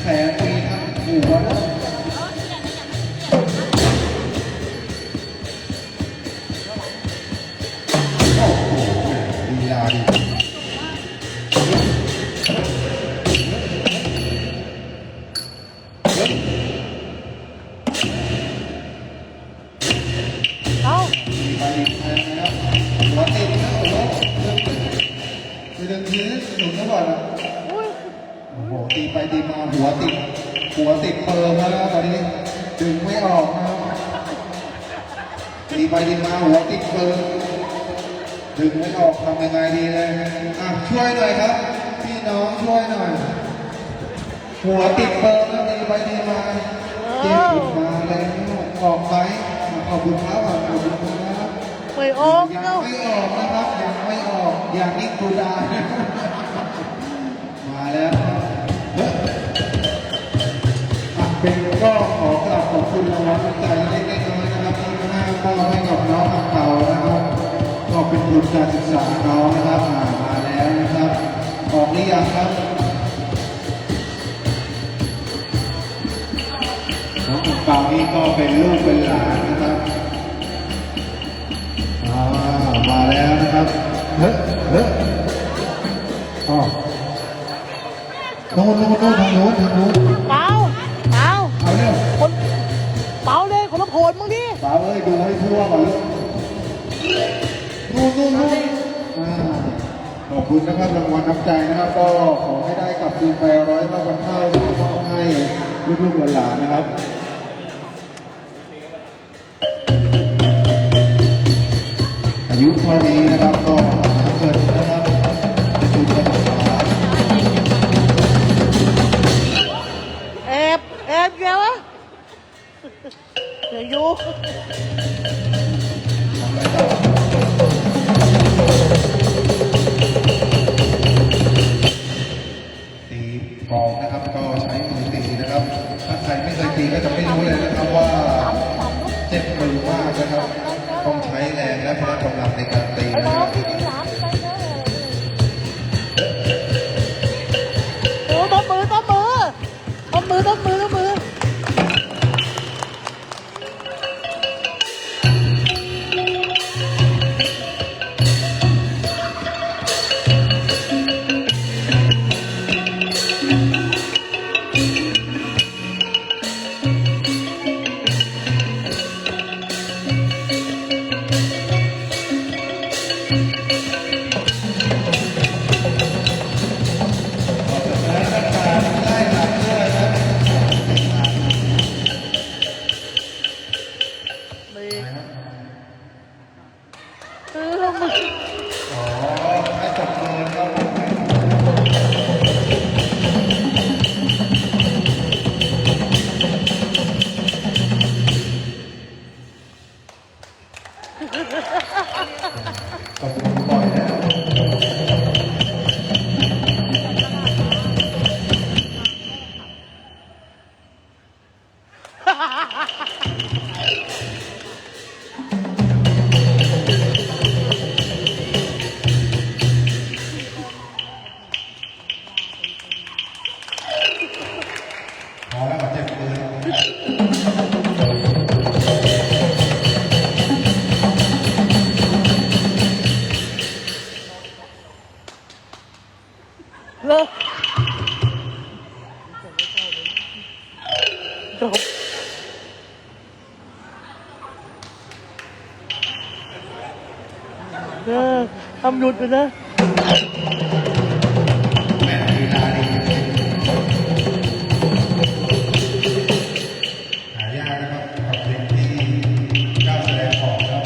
แขน ตีไปตีมาหัวติด หัวติดเปิมแล้วนะตอนนี้ดึงไม่ออกนะครับตีไปตีมาหัวติดเปิมดึงไม่ออกทำยังไงดีเลยอะช่วยหน่อยครับ พี่น้องช่วยหน่อย หัวติดเปิมแล้วตีไปตีมาเจ็บขึ้นมาแล้วออกไหมขอบคุณครับขอบคุณครับไม่ออกยังเอ้าไม่ออกนะครับยังไม่ออกอย่างนี้กูได้มาแล้ว ก็ขอกราบขอบคุณรางวัลน้ำใจเล็กๆน้อยๆนะครับที่ให้มอบให้กับน้องอังเปานะครับก็เป็นทุนการศึกษาน้องนะครับอ่ามาแล้วนะครับออกหรือยังครับน้องอังเปานี่ก็เป็นลูกเป็นหลานนะครับมาแล้วนะครับเฮ้ยเฮ้ยอ๋อโน่นโน่นโน่นทางโน้นทางโน้น ดูให้ทั่วก่อนลูกนู่นนู่นนู่นอ่าขอบคุณนะครับรางวัลน้ำใจนะครับก็ขอให้ได้กลับคืนไปร้อยมากกว่าเท่าที่มอบให้ลูกๆหลานๆนะครับอายุเท่านี้นะครับ เดงออกครับ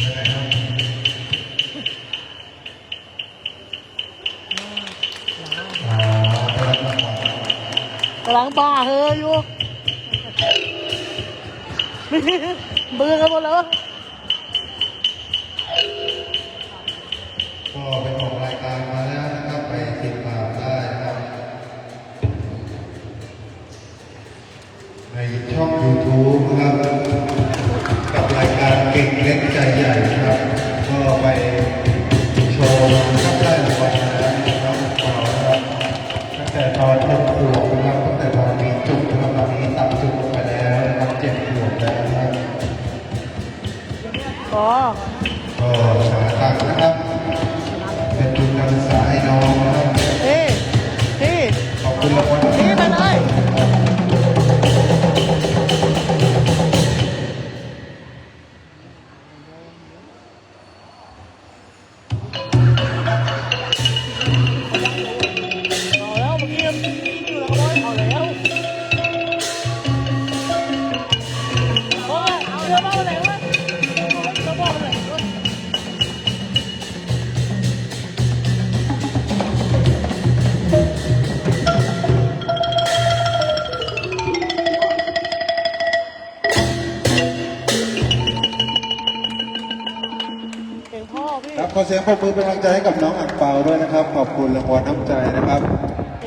เป็นไงครับอ๋อได้รับรางวัลกำลังบ้าเฮออยู่เบื่อกันหมดแล้ว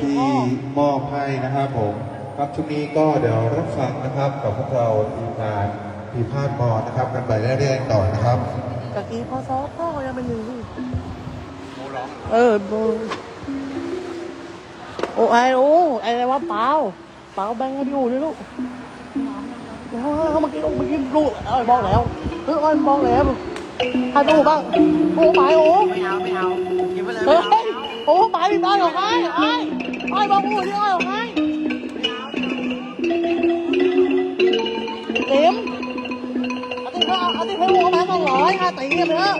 ที่มอบให้นะครับผมครับช่วงนี้ก็เดี๋ยวรับฟังนะครับกับพวกเราทีมงานพีพาดมอนะครับ กันไปเรื่อยๆต่อนะครับกะกี้พ่อซอพ่อก็ยังเป็นหนึ่งพี่เออโบโอ้ไอโอ้ไออะไรวะเปล่าเปล่าแบงกันอยู่นี่ลูกเขาเมื่อกี้เมื่อกี้ลูกเอ้ยบอกแล้วเออเอ้ยบอกแล้วให้ดูบ้างโอ้ไปโอ้ไม่เอาไม่เอากินไปเลยเฮ้ไม่ยเอาโอ้ไปมีบ้านหรอไอ้ไอ้ ไอ้บอกกูที่ไอ้หรอไอ้เต็มอาทิตย์เขาอาทิตย์เขาโอ้ไปสองร้อยค่ะตีกันเถอะ